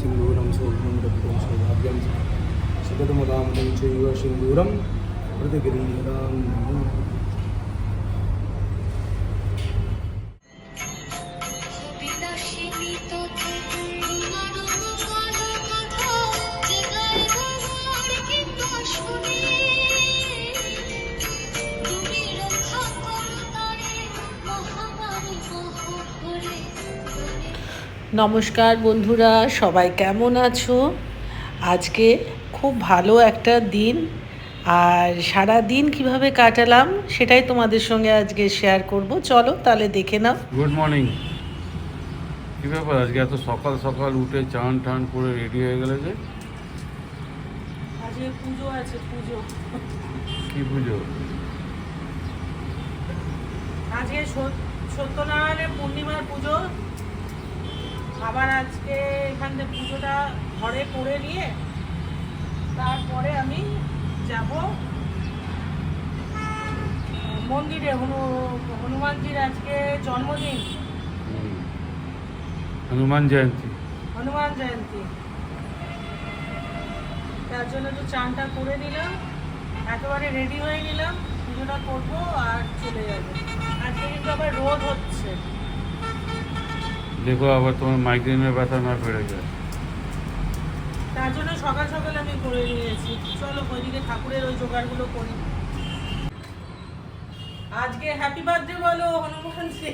സിന്ദൂരം സൂർണമിടത്തോം അഭ്യംസം സുഗതമുദാമുദം ചെയ്യുക സിന്ദൂരം പ്രതിഗരീയതാം নমস্কার বন্ধুরা সবাই কেমন আছো? আজকে খুব ভালো একটা দিন আর সারা দিন কীভাবে কাটালাম সেটাই তোমাদের সঙ্গে আজকে শেয়ার করব। চলো তাহলে দেখে নাও। গুড মর্নিং কী ব্যাপার আজকে এত সকাল সকাল উঠে চান টান করে রেডি হয়ে গেলে যে? আজকে পুজো আছে পুজো। কী পুজো? আজকে সত্যনারায়ণের পূর্ণিমার পুজো আবার আজকে এখান থেকে পুজোটা ঘরে করে নিয়ে তারপরে আমি যাব মন্দিরে। হনু হনুমানজির আজকে জন্মদিন। হনুমান জয়ন্তী। হনুমান জয়ন্তী। তার জন্য একটু চানটা করে নিলাম একেবারে রেডি হয়ে নিলাম পুজোটা করব আর চলে যাব। আজকে কিন্তু আবার রোদ হচ্ছে। দেখো আবার তোমার মাইগ্রেনের ব্যথা না বেড়ে যায়। তার জন্য সকাল সকাল আমি করে নিয়েছি। চলো ওইদিকে ঠাকুরের ওই জোগাড়গুলো করি। আজকে হ্যাপি বার্থডে বলো হনুমানজি।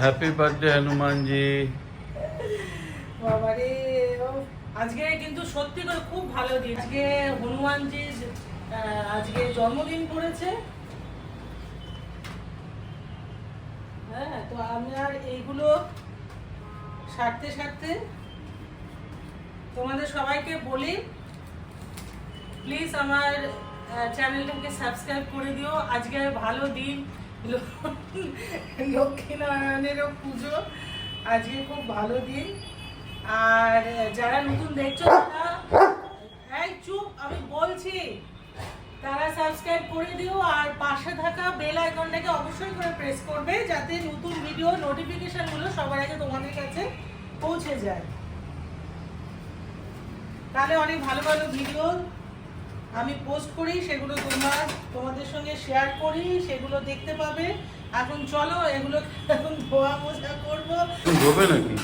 Happy birthday Hanumanji. বাবারে আজকে কিন্তু সত্যি করে খুব ভালো দিন। আজকে হনুমানজির আহ, আজকে জন্মদিন পড়েছে হ্যাঁ তো আমার এইগুলো সারতে সারতে তোমাদের সবাইকে বলি প্লিজ আমার চ্যানেলটাকে সাবস্ক্রাইব করে দিও। আজকে ভালো দিন। লক্ষ্মীনারায়ণেরও পুজো। আজকে খুব ভালো দিন। আর যারা নতুন দেখছ তারা এই চুপ, আমি বলছি। তারা সাবস্ক্রাইব করে দিও আর পাশে থাকা বেল আইকনটাকে অবশ্যই করে প্রেস করবে যাতে নতুন ভিডিও নোটিফিকেশনগুলো সবার আগে তোমাদের কাছে পৌঁছে যায়। তাহলে অনেক ভালো ভালো ভিডিও আমি পোস্ট করি, সেগুলো তোমার তোমাদের সঙ্গে শেয়ার করি, সেগুলো দেখতে পাবে। এখন চলো, এগুলো এখন ধোয়া মোজা করব। নাকি?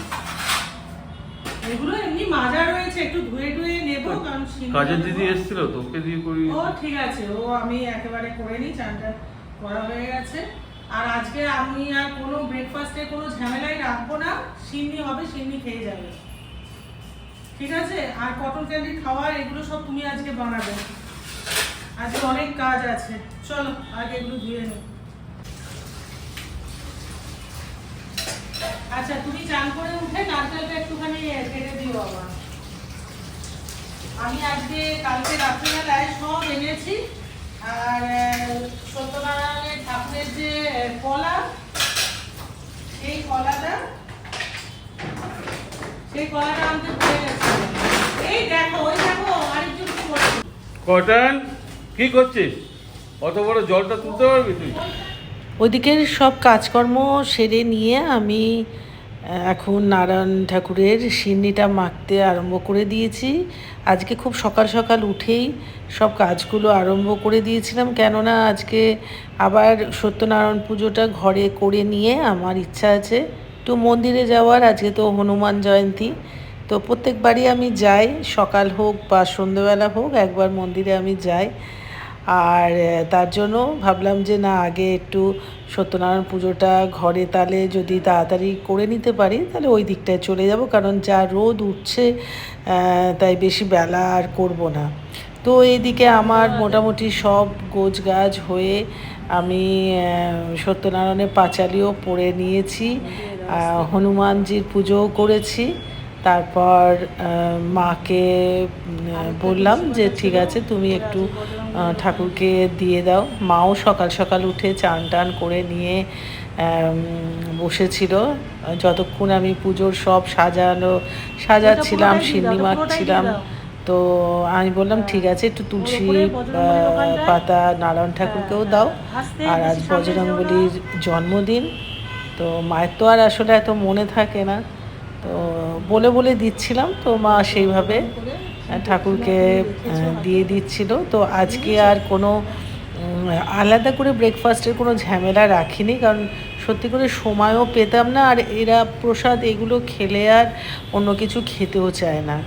এগুলো এমনি মাজা রয়েছে একটু ধুয়ে ধুয়ে নেব কারণ কাজের দিদি এসেছিল তো ওকে দিয়ে করি ও ঠিক আছে ও আমি একেবারে করে নিই চানটা করা হয়ে গেছে। আর আজকে আমি আর কোনো ব্রেকফাস্টে কোনো ঝামেলাই রাখব না সিন্নি হবে সিন্নি খেয়ে যাবে। ঠিক আছে? আর কটন ক্যান্ডি খাওয়ার এগুলো সব তুমি আজকে বানাবে। আজকে অনেক কাজ আছে। চলো আগে এগুলো ধুয়ে নে। আচ্ছা তুমি চান করে উঠে নারকেলটা একটুখানি কেটে দিও আবার। আমি আজকে কালকে রাত্রিবেলায় সব এনেছি। আর সত্যনারায়ণের ঠাকুরের যে কলা সেই কলাটা সেই কলাটা আনতে ভুলে গেছি এই দেখো ওই দেখো আরেকজন কটন কি করছিস? অত বড় জলটা তুলতে পারবি তুই? ওইদিকের সব কাজকর্ম সেরে নিয়ে আমি এখন নারায়ণ ঠাকুরের সিন্নিটা মাখতে আরম্ভ করে দিয়েছি। আজকে খুব সকাল সকাল উঠেই সব কাজগুলো আরম্ভ করে দিয়েছিলাম। কেননা আজকে আবার সত্যনারায়ণ পুজোটা ঘরে করে নিয়ে আমার ইচ্ছা আছে একটু মন্দিরে যাওয়ার। আজকে তো হনুমান জয়ন্তী। তো প্রত্যেকবারই আমি যাই, সকাল হোক বা সন্ধ্যেবেলা হোক, একবার মন্দিরে আমি যাই। আর তার জন্য ভাবলাম যে না আগে একটু সত্যনারায়ণ পুজোটা ঘরে তাহলে যদি তাড়াতাড়ি করে নিতে পারি তাহলে ওই দিকটায় চলে যাব। কারণ যা রোদ উঠছে তাই বেশি বেলা আর করব না। তো এইদিকে আমার মোটামুটি সব গোছ গাছ হয়ে আমি সত্যনারায়ণের পাঁচালিও পড়ে নিয়েছি। হনুমানজির পুজোও করেছি। তারপর মাকে বললাম যে ঠিক আছে তুমি একটু ঠাকুরকে দিয়ে দাও মাও সকাল সকাল উঠে চান টান করে নিয়ে বসেছিল যতক্ষণ আমি পুজোর সব সাজানো সাজাচ্ছিলাম সিন্নি মাখছিলাম তো আমি বললাম ঠিক আছে একটু তুলসী। পাতা নারায়ণ ঠাকুরকেও দাও আর আজ। বজরংবলির জন্মদিন তো মায়ের তো আর আসলে এত মনে থাকে না তো বলে বলে দিচ্ছিলাম, তো মা সেইভাবে ঠাকুরকে দিয়ে দিচ্ছিল। তো আজকে আর কোনো আলাদা করে ব্রেকফাস্টের কোনো ঝামেলা রাখিনি, কারণ সত্যি করে সময়ও পেতাম না, আর এরা প্রসাদ এগুলো খেলে আর অন্য কিছু খেতেও চায় না।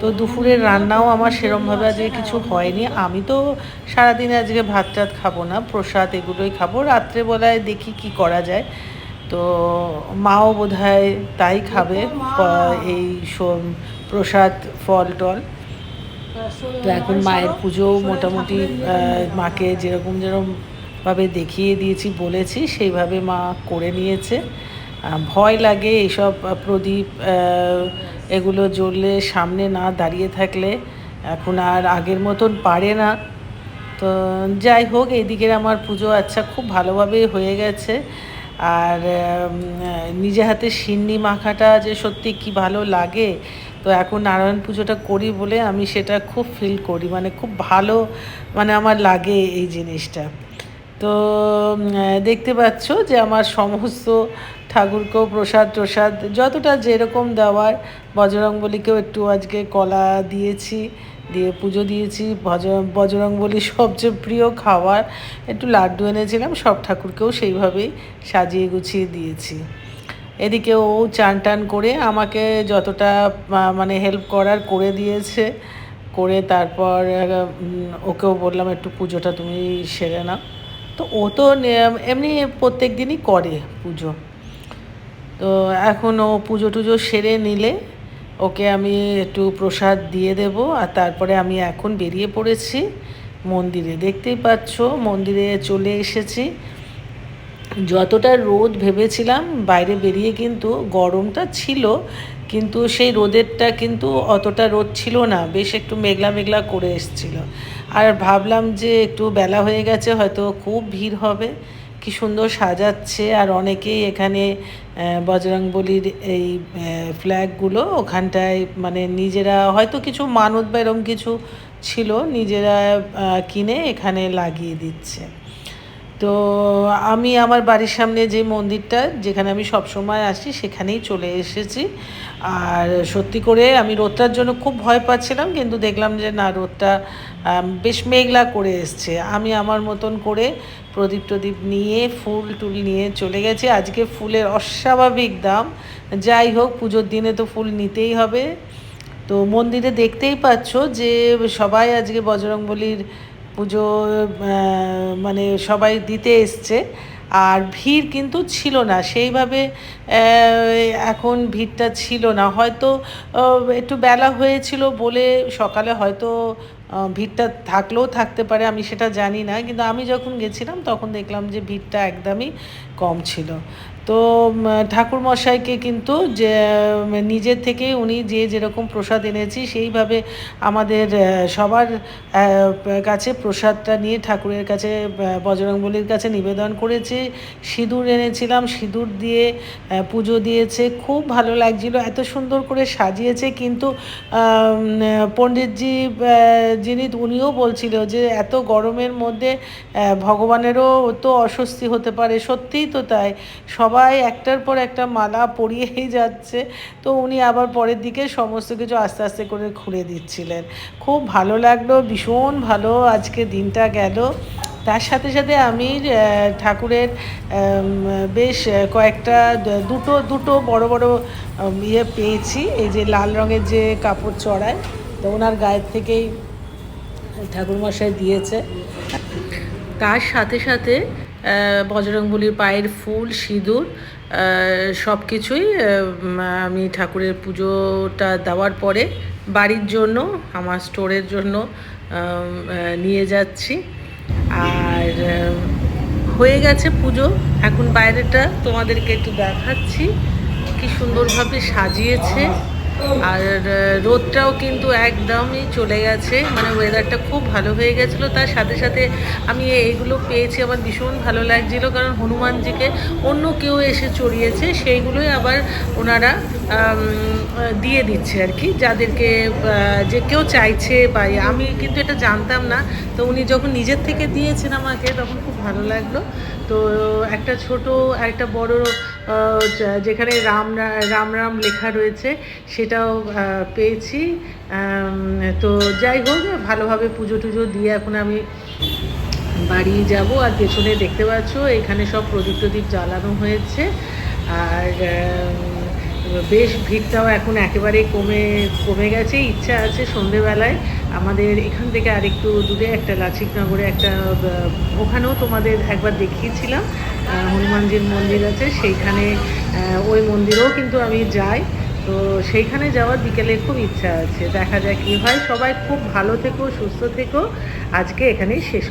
তো দুপুরের রান্নাও আমার সেরমভাবে আজকে কিছু হয়নি। আমি তো সারাদিনে আজকে ভাত টাত খাব না, প্রসাদ এগুলোই খাব। রাত্রেবেলায় দেখি কি করা যায়। তো মাও বোধহয় তাই খাবে এই প্রসাদ ফল টল। তো এখন মায়ের পুজো মোটামুটি মাকে যেরকম যেরকম ভাবে দেখিয়ে দিয়েছি বলেছি সেইভাবে মা করে নিয়েছে। ভয় লাগে এইসব প্রদীপ এগুলো জ্বললে সামনে না দাঁড়িয়ে থাকলে এখন আর আগের মতন পারে না। তো যাই হোক এইদিকের আমার পুজো আচ্ছা খুব ভালোভাবে হয়ে গেছে। আর নিজে হাতে সিন্নি মাখাটা যে সত্যি কি ভালো লাগে, তো এখন নারায়ণ পুজোটা করি বলে আমি সেটা খুব ফিল করি মানে খুব ভালো মানে আমার লাগে এই জিনিসটা। তো দেখতে পাচ্ছ যে আমার সমস্ত ঠাকুরকেও প্রসাদ প্রসাদ যতটা যেরকম দেওয়ার, বজরংবলীকেও একটু আজকে কলা দিয়েছি, দিয়ে পুজো দিয়েছি ভজ বজরংবলীর সবচেয়ে প্রিয় খাবার, একটু লাড্ডু এনেছিলাম, সব ঠাকুরকেও সেইভাবেই সাজিয়ে গুছিয়ে দিয়েছি। এদিকে ও চান টান করে আমাকে যতটা মানে হেল্প করার করে দিয়েছে, করে তারপর ওকেও বললাম, একটু পুজোটা তুমি সেরে নাও। তো ও তো এমনি প্রত্যেক দিনই করে পুজো। তো এখন ও পুজো টুজো সেরে নিলে ওকে আমি একটু প্রসাদ দিয়ে দেব আর তারপরে আমি এখন বেরিয়ে পড়েছি মন্দিরে। দেখতেই পাচ্ছ, মন্দিরে চলে এসেছি। যতটা রোদ ভেবেছিলাম, বাইরে বেরিয়ে কিন্তু গরমটা ছিল, কিন্তু সেই রোদেরটা কিন্তু অতটা রোদ ছিল না, বেশ একটু মেঘলা মেঘলা করে এসছিল। আর ভাবলাম যে একটু বেলা হয়ে গেছে, হয়তো খুব ভিড় হবে। কি সুন্দর সাজাচ্ছে, আর অনেকেই এখানে বজরংবলির এই ফ্ল্যাগগুলো ওখানটায় মানে নিজেরা হয়তো কিছু মানত বা এরকম কিছু ছিল, নিজেরা কিনে এখানে লাগিয়ে দিচ্ছে। তো আমি আমার বাড়ির সামনে যে মন্দিরটা, যেখানে আমি সব সময় আসি, সেখানেই চলে এসেছি। আর সত্যি করে আমি রোদটার জন্য খুব ভয় পাচ্ছিলাম, কিন্তু দেখলাম যে না, রোদটা বেশ মেঘলা করে এসছে। আমি আমার মতন করে প্রদীপ টদীপ নিয়ে, ফুল টুল নিয়ে চলে গেছি। আজকে ফুলের অস্বাভাবিক দাম। যাই হোক, পুজোর দিনে তো ফুল নিতেই হবে। তো মন্দিরে দেখতেই পাচ্ছ যে সবাই আজকে বজরংবলির পুজো মানে সবাই দিতে এসছে, আর ভিড় কিন্তু ছিল না। সেইভাবে এখন ভিড়টা ছিল না। হয়তো একটু বেলা হয়েছিল বলে সকালে হয়তো ভিড়টা থাকলেও থাকতে পারে, আমি সেটা জানি না। কিন্তু আমি যখন গেছিলাম, তখন দেখলাম যে ভিড়টা একদমই কম ছিল। তো উম, ঠাকুর মশাইকে কিন্তু যে নিজের থেকে উনি যে যেরকম প্রসাদ এনেছি সেইভাবে আমাদের সবার কাছে প্রসাদটা নিয়ে ঠাকুরের কাছে বজরংবলির কাছে নিবেদন করেছি। সিঁদুর এনেছিলাম সিঁদুর দিয়ে পুজো দিয়েছে। খুব ভালো লাগছিল। এত সুন্দর করে সাজিয়েছে কিন্তু পণ্ডিতজি যিনি উনিও বলছিল যে এত গরমের মধ্যে ভগবানেরও তো অস্বস্তি হতে পারে। সত্যিই তো তাই। সবাই একটার পর একটা মালা পরিয়েই যাচ্ছে। তো উনি আবার পরের দিকে সমস্ত কিছু আস্তে আস্তে করে খুলে দিচ্ছিলেন। খুব ভালো লাগল, ভীষণ ভালো আজকে দিনটা গেল। তার সাথে সাথে আমি ঠাকুরের বেশ কয়েকটা দুটো দুটো বড় বড় ইয়ে পেয়েছি। এই যে লাল রঙের যে কাপড় চড়ায়, তো ওনার গায়ের থেকেই ঠাকুরমশাই দিয়েছে। তার সাথে সাথে বজরংবলির পায়ের ফুল, সিঁদুর সব কিছুই আমি ঠাকুরের পুজোটা দেওয়ার পরে বাড়ির জন্য, আমার স্টোরের জন্য নিয়ে যাচ্ছি। আর হয়ে গেছে পুজো। এখন বাইরেটা তোমাদেরকে একটু দেখাচ্ছি। কি সুন্দরভাবে সাজিয়েছে। আর রোদটাও কিন্তু একদমই চলে গেছে। মানে ওয়েদারটা খুব ভালো হয়ে গেছিল। তার সাথে সাথে আমি এইগুলো পেয়েছি। আমার ভীষণ ভালো লাগছিল। কারণ হনুমানজিকে অন্য কেউ এসে চড়িয়েছে। সেইগুলোই আবার ওনারা দিয়ে দিচ্ছে আর কি। যাদেরকে যে কেউ চাইছে বা। আমি কিন্তু এটা জানতাম না। তো উনি যখন নিজের থেকে দিয়েছেন আমাকে, তখন খুব ভালো লাগল। তো একটা ছোট একটা বড় যেখানে রাম রাম রাম লেখা রয়েছে, সেটাও পেয়েছি। তো যাই হোক, ভালোভাবে পুজো টুজো দিয়ে এখন আমি বাড়ি যাব। আর পেছনে দেখতে পাচ্ছ, এখানে সব প্রদীপ টদীপ জ্বালানো হয়েছে। আর বেশ ভিড়টাও এখন একেবারে কমে কমে গেছে, ইচ্ছা আছে সন্ধেবেলায়। আমাদের এখান থেকে আরেকটু দূরে একটা লাচিকনগরে একটা ওখানেও তোমাদের একবার দেখিয়েছিলাম হনুমানজির মন্দির আছে, সেইখানে ওই মন্দিরেও কিন্তু আমি যাই। তো সেইখানে যাওয়ার বিকেলে খুব ইচ্ছা আছে। দেখা যাক কী হয়। সবাই খুব ভালো থেকো, সুস্থ থেকো। আজকে এখানেই শেষ